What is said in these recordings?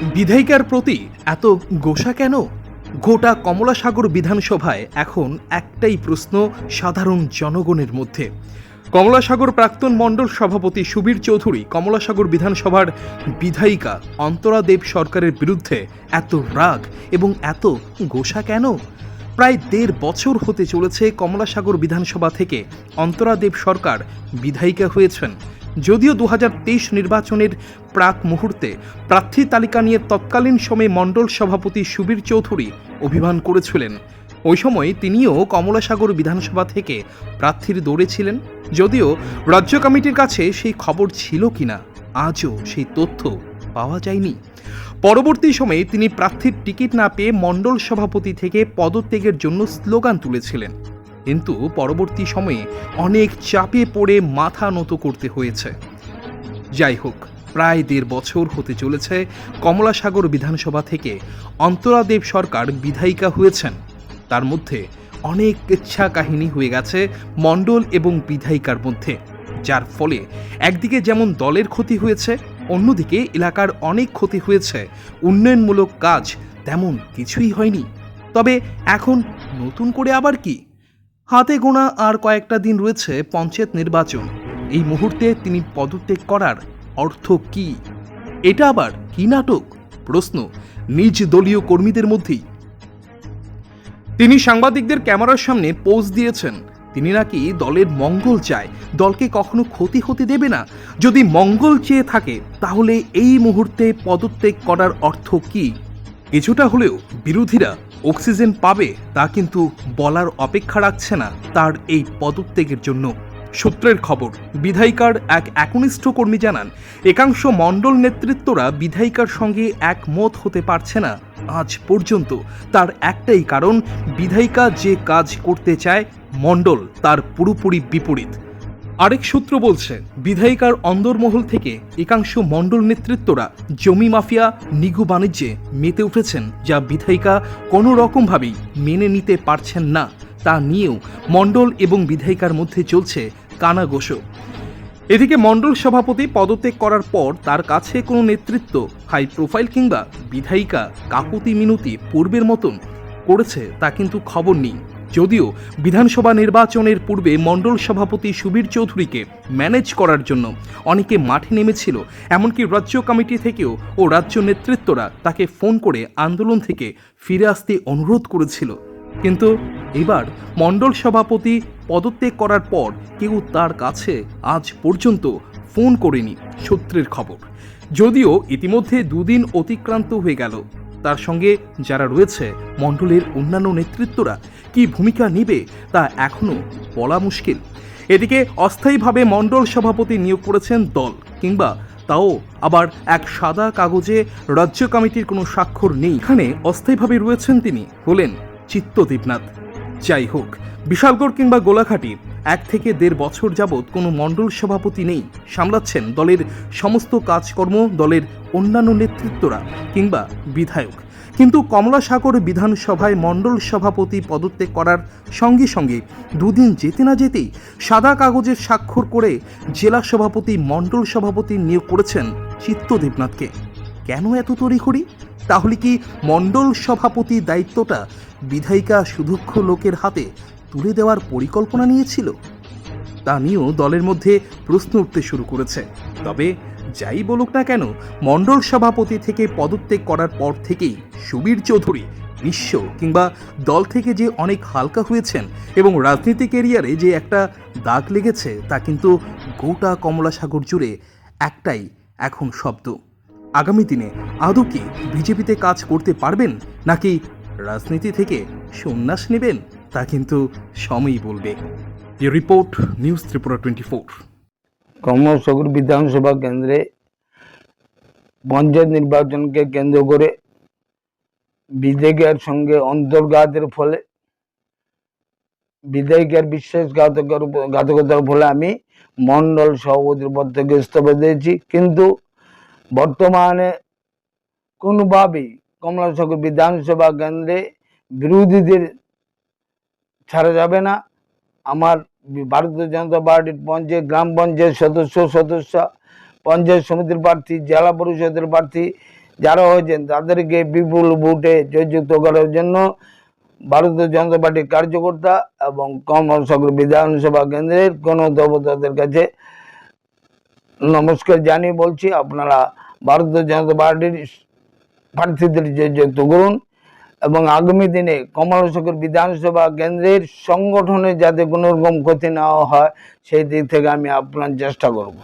বিধায়িকার প্রতি এত গোসা কেন? গোটা কমলাসাগর বিধানসভায় এখন একটাই প্রশ্ন সাধারণ জনগণের মধ্যে। কমলাসাগর প্রাক্তন মণ্ডল সভাপতি সুবীর চৌধুরী কমলাসাগর বিধানসভার বিধায়িকা অন্তরা দেব সরকারের বিরুদ্ধে এত রাগ এবং এত গোসা কেন? প্রায় দেড় বছর হতে চলেছে কমলাসাগর বিধানসভা থেকে অন্তরা দেব সরকার বিধায়িকা হয়েছেন। যদিও দু হাজার তেইশ নির্বাচনের প্রাক মুহূর্তে প্রার্থী তালিকা নিয়ে তৎকালীন সময়ে মণ্ডল সভাপতি সুবীর চৌধুরী অভিমান করেছিলেন। ওই সময় তিনিও কমলাসাগর বিধানসভা থেকে প্রার্থীর দৌড়ে ছিলেন। যদিও রাজ্য কমিটির কাছে সেই খবর ছিল কিনা, আজও সেই তথ্য পাওয়া যায়নি। পরবর্তী সময়ে তিনি প্রার্থীর টিকিট না পেয়ে মণ্ডল সভাপতি থেকে পদত্যাগের জন্য স্লোগান তুলেছিলেন। কিন্তু পরবর্তী সময়ে অনেক চাপে পড়ে মাথা নত করতে হয়েছে। যাই হোক, প্রায় দেড় বছর হতে চলেছে কমলাসাগর বিধানসভা থেকে অন্তরাদেব সরকার বিধায়িকা হয়েছেন। তার মধ্যে অনেক ইচ্ছা কাহিনী হয়ে গেছে মণ্ডল এবং বিধায়িকার মধ্যে, যার ফলে একদিকে যেমন দলের ক্ষতি হয়েছে, অন্যদিকে এলাকার অনেক ক্ষতি হয়েছে। উন্নয়নমূলক কাজ তেমন কিছুই হয়নি। তবে এখন নতুন করে আবার কি? হাতে গোনা আর কয়েকটা দিন রয়েছে পঞ্চায়েত নির্বাচন। এই মুহূর্তে তিনি পদত্যাগ করার অর্থ কি? এটা আবার কি নাটক? প্রশ্ন নিজ দলীয় কর্মীদের মধ্যেই। তিনি সাংবাদিকদের ক্যামেরার সামনে পোজ দিয়েছেন। তিনি নাকি দলের মঙ্গল চায়। দলকে কখনো ক্ষতি হতে দেবে না। যদি মঙ্গল চেয়ে থাকে, তাহলে এই মুহূর্তে পদত্যাগ করার অর্থ কি? কিছুটা হলেও বিরোধীরা অক্সিজেন পাবে তা কিন্তু বলার অপেক্ষা রাখছে না তার এই পদত্যাগের জন্য। সূত্রের খবর, বিধায়িকার এক একনিষ্ঠ কর্মী জানান, একাংশ মণ্ডল নেতৃত্বরা বিধায়িকার সঙ্গে একমত হতে পারছে না। আজ পর্যন্ত তার একটাই কারণ, বিধায়িকা যে কাজ করতে চায় মণ্ডল, তার পুরোপুরি বিপরীত। আরেক সূত্র বলছে, বিধায়িকার অন্দরমহল থেকে একাংশ মণ্ডল নেতৃত্বরা জমি মাফিয়া, নিগু বাণিজ্যে মেতে উঠেছেন, যা বিধায়িকা কোনো রকমভাবেই মেনে নিতে পারছেন না। তা নিয়েও মণ্ডল এবং বিধায়িকার মধ্যে চলছে কানাগোসো এদিকে মণ্ডল সভাপতি পদত্যাগ করার পর তার কাছে কোনো নেতৃত্ব, হাই প্রোফাইল কিংবা বিধায়িকা কাকুতি মিনতি পূর্বের মতন করেছে তা কিন্তু খবর নেই। যদিও বিধানসভা নির্বাচনের পূর্বে মণ্ডল সভাপতি সুবীর চৌধুরীকে ম্যানেজ করার জন্য অনেকে মাঠে নেমেছিল, এমনকি রাজ্য কমিটি থেকেও ও রাজ্য নেতৃত্বরা তাকে ফোন করে আন্দোলন থেকে ফিরে আসতে অনুরোধ করেছিল। কিন্তু এবার মণ্ডল সভাপতি পদত্যাগ করার পর কেউ তার কাছে আজ পর্যন্ত ফোন করেনি সূত্রের খবর। যদিও ইতিমধ্যে দুদিন অতিক্রান্ত হয়ে গেল। তার সঙ্গে যারা রয়েছে, মণ্ডলের অন্যান্য নেতৃত্বরা কি ভূমিকা নিবে তা এখনও বলা মুশকিল। এদিকে অস্থায়ীভাবে মণ্ডল সভাপতি নিয়োগ করেছেন দল, কিংবা তাও আবার এক সাদা কাগজে রাজ্য কমিটির কোনো স্বাক্ষর নেই। এখানে অস্থায়ীভাবে রয়েছেন তিনি হলেন চিত্ত দেবনাথ যাই হোক, বিশালগড় কিংবা গোলাঘাটির এক থেকে দেড় বছর যাবৎ কোনো মণ্ডল সভাপতি নেই, সামলাচ্ছেন দলের সমস্ত কাজকর্ম, দলের অন্যান্য নেতৃত্বরা কিংবা বিধায়ক। কিন্তু কমলাসাগর বিধানসভায় মণ্ডল সভাপতি পদত্যাগ করার সঙ্গে সঙ্গে দুদিন যেতে না যেতেই সাদা কাগজের স্বাক্ষর করে জেলা সভাপতি, মণ্ডল সভাপতি নিয়োগ করেছেন চিত্ত দেবনাথকে কেন এত তড়িঘড়ি? তাহলে কি মণ্ডল সভাপতি দায়িত্বটা বিধায়িকা সুদক্ষ লোকের হাতে তুলে দেওয়ার পরিকল্পনা নিয়েছিল। তা নিয়েও দলের মধ্যে প্রশ্ন উঠতে শুরু করেছে। তবে যাই বলুক না কেন, মণ্ডল সভাপতি থেকে পদত্যাগ করার পর থেকেই সুবীর চৌধুরী বিশ্ব কিংবা দল থেকে যে অনেক হালকা হয়েছেন এবং রাজনীতি কেরিয়ারে যে একটা দাগ লেগেছে, তা কিন্তু গোটা কমলাসাগর জুড়ে একটাই এখন শব্দ। আগামী দিনে আদৌ কি বিজেপিতে কাজ করতে পারবেন, নাকি রাজনীতি থেকে সন্ন্যাস নেবেন? তা কিন্তু সময়ই বলবে। Report news Tripura twenty four. Kamalsagar বিধানসভা কেন্দ্রে পঞ্চায়েত নির্বাচনকে কেন্দ্র করে বিধায়কের সঙ্গে অন্তর্ঘাতের ফলে, বিধায়কের বিশ্বাসঘাতকের উপর- ঘাতকতার ফলে আমি মন্ডল সভাপতির পদ থেকে ইস্তফা দিয়েছি। কিন্তু বর্তমানে কোনোভাবেই কমলাসাগর বিধানসভা কেন্দ্রে বিরোধীদের ছাড়া যাবে না। আমার ভারতীয় জনতা পার্টির পঞ্চায়েত, গ্রাম পঞ্চায়েত সদস্য সদস্য, পঞ্চায়েত সমিতির প্রার্থী, জেলা পরিষদের প্রার্থী যারা হয়েছেন, তাদেরকে বিপুল ভোটে জয়যুক্ত করার জন্য ভারতীয় জনতা পার্টির কার্যকর্তা এবং কমলসাগর বিধানসভা কেন্দ্রের কোনো দেবতাদের কাছে নমস্কার জানিয়ে বলছি, আপনারা ভারতীয় জনতা পার্টির প্রার্থীদের জয়যুক্ত করুন। এবং আগামী দিনে কমলসাগর বিধানসভা কেন্দ্রের সংগঠনে যাতে কোনো রকম ক্ষতি না হয়, সেই দিক থেকে আমি আপনার চেষ্টা করব।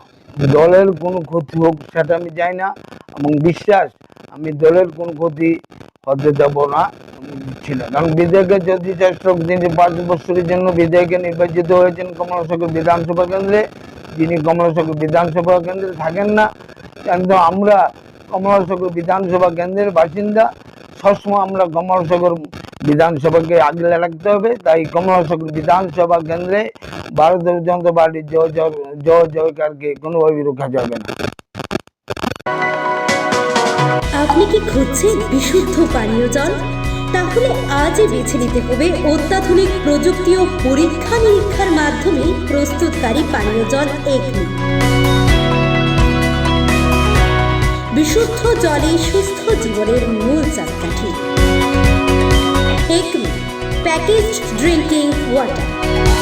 দলের কোনো ক্ষতি হোক সেটা আমি চাই না, এবং বিশ্বাস, আমি দলের কোনো ক্ষতি হতে দেব না দিচ্ছি না। কারণ বিধায়কে যদি চেষ্টা তিনি পাঁচ বছরের জন্য বিধায়কে নির্বাচিত হয়েছেন কমলাসাগর বিধানসভা কেন্দ্রে, যিনি কমলাসাগর বিধানসভা কেন্দ্রে থাকেন না, কিন্তু আমরা কমলাসাগর বিধানসভা কেন্দ্রের বাসিন্দা সবসময় আমরা কমলাসাগর বিধানসভাকে আগলে রাখতে হবে। তাই কমলাসাগর বিধানসভা কেন্দ্রে ভারতীয় জনতা পার্টির জয় জয় জয় জয়কারকে কোনোভাবেই রোখা যাবে না। আপনি কি খুঁজছেন বিশুদ্ধ পানীয় জল? তাহলে আজই বেছে নিতে হবে অত্যাধুনিক প্রযুক্তি ও পরীক্ষা নিরীক্ষার মাধ্যমে প্রস্তুতকারী পানীয় জল এগনি বিশুদ্ধ জলে সুস্থ জীবনের মূল চাকাঠি। Package drinking water